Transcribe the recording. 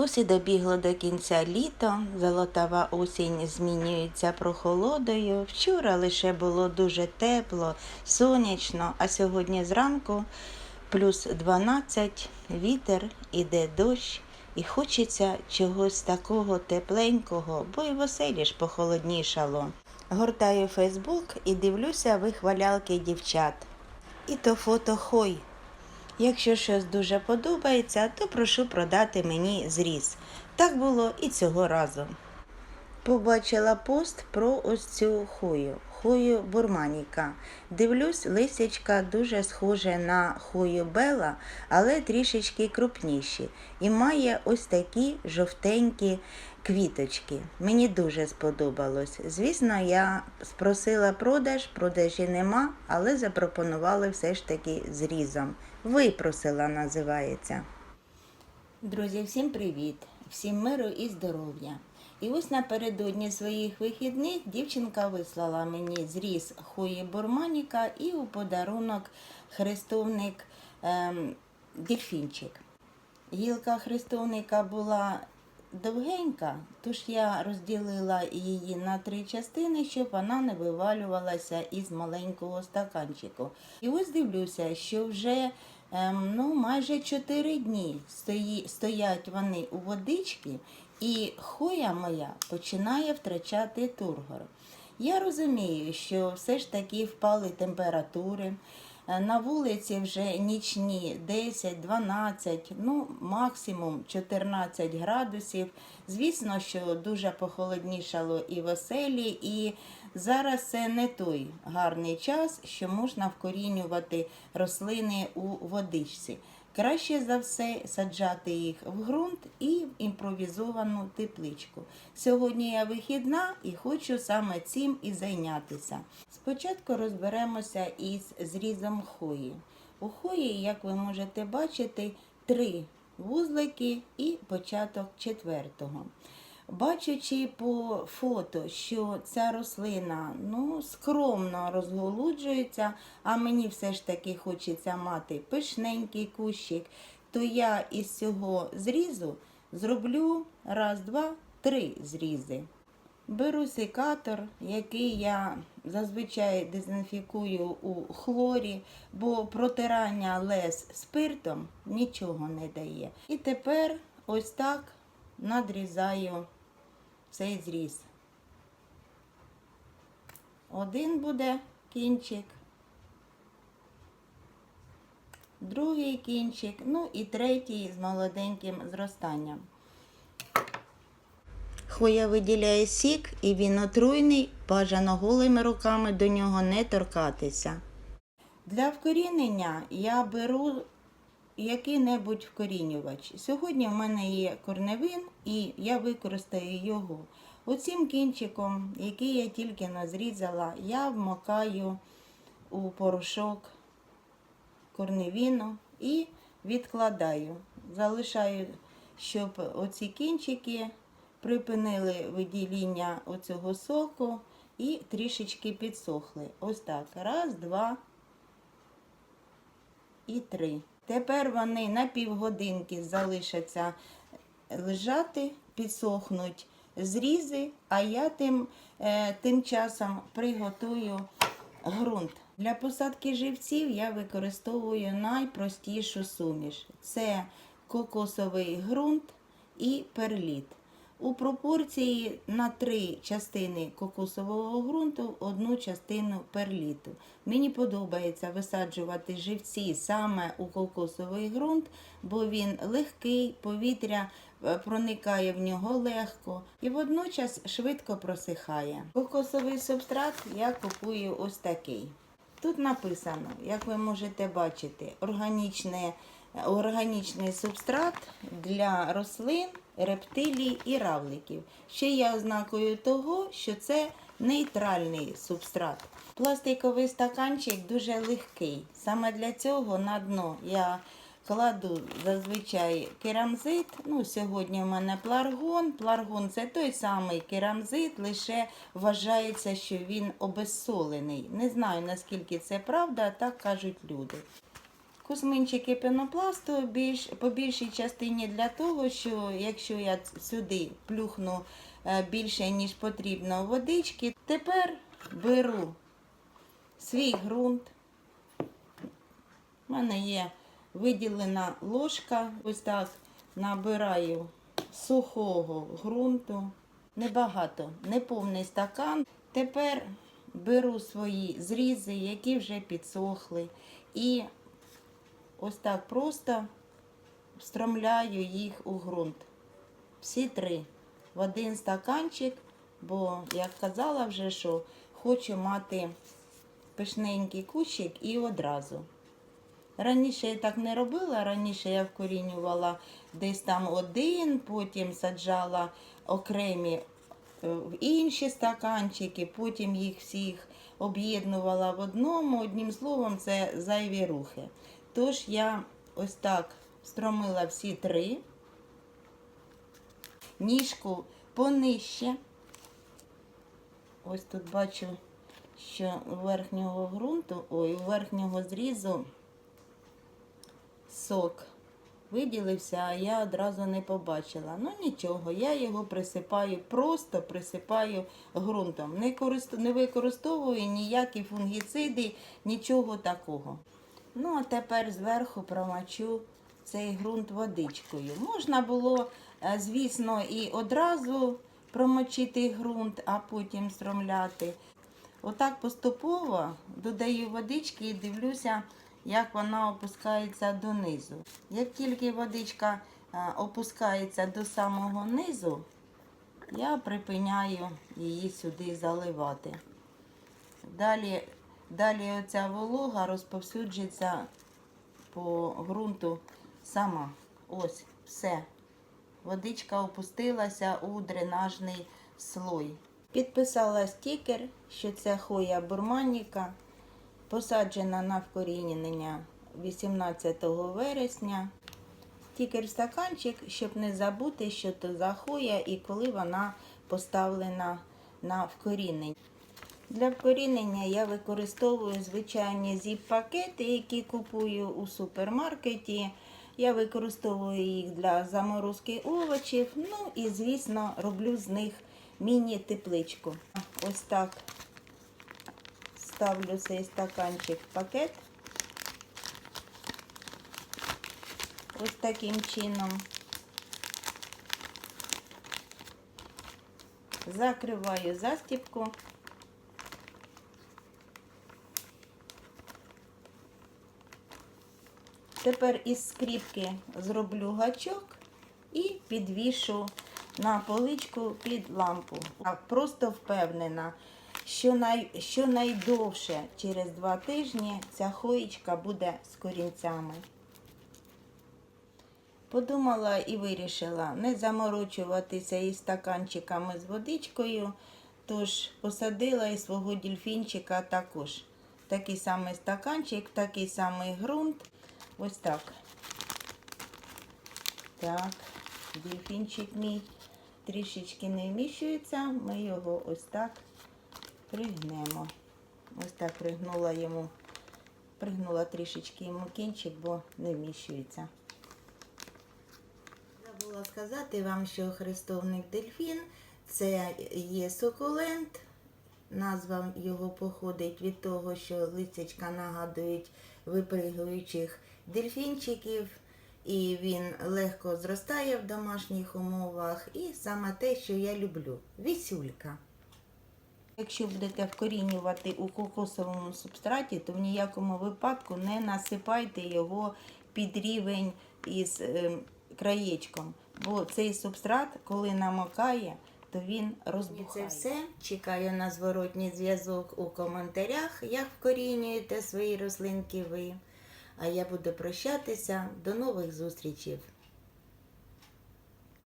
Ось і добігло до кінця літо, золотава осінь змінюється прохолодою. Вчора лише було дуже тепло, сонячно, а сьогодні зранку плюс 12, вітер, іде дощ, і хочеться чогось такого тепленького, бо й в ж похолоднішало. Гортаю Фейсбук і дивлюся вихвалялки дівчат. І то фото хой. Якщо щось дуже подобається, то прошу продати мені зріз. Так було і цього разу. Побачила пост про ось цю хою, хою бурманіка. Дивлюсь, лисячка дуже схоже на хою Бела, але трішечки крупніші. І має ось такі жовтенькі квіточки. Мені дуже сподобалось. Звісно, я спросила продаж, продажі нема, але запропонували все ж таки зрізом. Випросила, називається. Друзі, всім привіт! Всім миру і здоров'я! І ось напередодні своїх вихідних дівчинка вислала мені зріз хої бурманіка і у подарунок хрестовник ем, дельфінчик. Гілка хрестовника була довгенька, тож я розділила її на три частини, щоб вона не вивалювалася із маленького стаканчику. І ось дивлюся, що вже ну, майже 4 дні стоять вони у водичці, і хоя моя починає втрачати тургор. Я розумію, що все ж таки впали температури. Е, На вулиці вже нічні 10-12, ну максимум 14 градусів. Звісно, що дуже похолоднішало і в оселі, і зараз це не той гарний час, що можна вкорінювати рослини у водичці. Краще за все саджати їх в ґрунт і в імпровізовану тепличку. Сьогодні я вихідна і хочу саме цим і зайнятися. Спочатку розберемося із зрізом хої. У хої, як ви можете бачити, три вузлики і початок четвертого. Бачачи по фото, що ця рослина ну, скромно розголуджується, а мені все ж таки хочеться мати пишненький кущик, то я із цього зрізу зроблю раз, два, три зрізи. Беру секатор, який я зазвичай дезінфікую у хлорі, бо протирання лез спиртом нічого не дає. І тепер ось так надрізаю цей зріз. Один буде кінчик, другий кінчик, ну і третій з молоденьким зростанням. Хвоя виділяє сік і він отруйний, бажано голими руками до нього не торкатися. Для вкорінення я беру який-небудь вкорінювач. Сьогодні в мене є корневин і я використаю його. Оцим кінчиком, який я тільки назрізала, я вмокаю у порошок корневіну і відкладаю. Залишаю, щоб оці кінчики припинили видіління оцього соку і трішечки підсохли. Ось так. Раз, два і три. Тепер вони на півгодинки залишаться лежати, підсохнуть зрізи, а я тим, е, тим часом приготую ґрунт. Для посадки живців я використовую найпростішу суміш. Це кокосовий ґрунт і перліт. У пропорції на три частини кокосового ґрунту одну частину перліту. Мені подобається висаджувати живці саме у кокосовий ґрунт, бо він легкий, повітря е, проникає в нього легко і водночас швидко просихає. Кокосовий субстрат я купую ось такий. Тут написано, як ви можете бачити, органічне, органічний субстрат для рослин, рептилій і равликів. Ще є ознакою того, що це нейтральний субстрат. Пластиковий стаканчик дуже легкий. Саме для цього на дно я кладу зазвичай керамзит. Ну, сьогодні в мене пларгон. Пларгон це той самий керамзит, лише вважається, що він обезсолений. Не знаю, наскільки це правда, так кажуть люди. Кусминчики пенопласту більш, по більшій частині для того, що якщо я сюди плюхну е, більше, ніж потрібно водички, тепер беру свій ґрунт. У мене є виділена ложка, ось так набираю сухого ґрунту. Небагато, не повний стакан. Тепер беру свої зрізи, які вже підсохли, і ось так просто встромляю їх у ґрунт. Всі три в один стаканчик, бо, як казала вже, що хочу мати пишненький кущик і одразу. Раніше я так не робила, раніше я вкорінювала десь там один, потім саджала окремі е, в інші стаканчики, потім їх всіх об'єднувала в одному. Одним словом, це зайві рухи. Тож я ось так стромила всі три, ніжку понижче. Ось тут бачу, що верхнього ґрунту, ой, у верхнього зрізу сок виділився, а я одразу не побачила. Ну нічого, я його присипаю, просто присипаю ґрунтом. Не, корист... не використовую ніякі фунгіциди, нічого такого. Ну, а тепер зверху промочу цей ґрунт водичкою. Можна було, е, звісно, і одразу промочити ґрунт, а потім стромляти. Отак поступово додаю водички і дивлюся, як вона опускається донизу. Як тільки водичка е, опускається до самого низу, я припиняю її сюди заливати. Далі, далі оця волога розповсюджується по ґрунту сама. Ось, все. Водичка опустилася у дренажний слой. Підписала стікер, що це хоя бурманніка, посаджена на вкорінення 18 вересня. Стікер в стаканчик, щоб не забути, що то за хоя і коли вона поставлена на вкорінення. Для вкорінення я використовую звичайні зіп-пакети, які купую у супермаркеті. Я використовую їх для заморозки овочів. Ну і, звісно, роблю з них міні-тепличку. Ось так ставлю цей стаканчик в пакет. Ось таким чином. Закриваю застіпку. Тепер із скріпки зроблю гачок і підвішу на поличку під лампу. Просто впевнена, що, най, що найдовше через два тижні ця хоїчка буде з корінцями. Подумала і вирішила не заморочуватися із стаканчиками з водичкою, тож посадила і свого дільфінчика також. Такий самий стаканчик, такий самий ґрунт. Ось так. Так, дельфінчик мій трішечки не вміщується, ми його ось так пригнемо. Ось так пригнула йому, пригнула трішечки йому кінчик, бо не вміщується. Забула сказати вам, що хрестовник дельфін це є сукулент. Назва його походить від того, що листячка нагадують випригуючих дельфінчиків, і він легко зростає в домашніх умовах. І саме те, що я люблю вісюлька. Якщо будете вкорінювати у кокосовому субстраті, то в ніякому випадку не насипайте його під рівень із е, краєчком, бо цей субстрат, коли намокає, то він розбухає. Це все. Чекаю на зворотній зв'язок у коментарях, як вкорінюєте свої рослинки ви. А я буду прощатися. До нових зустрічей!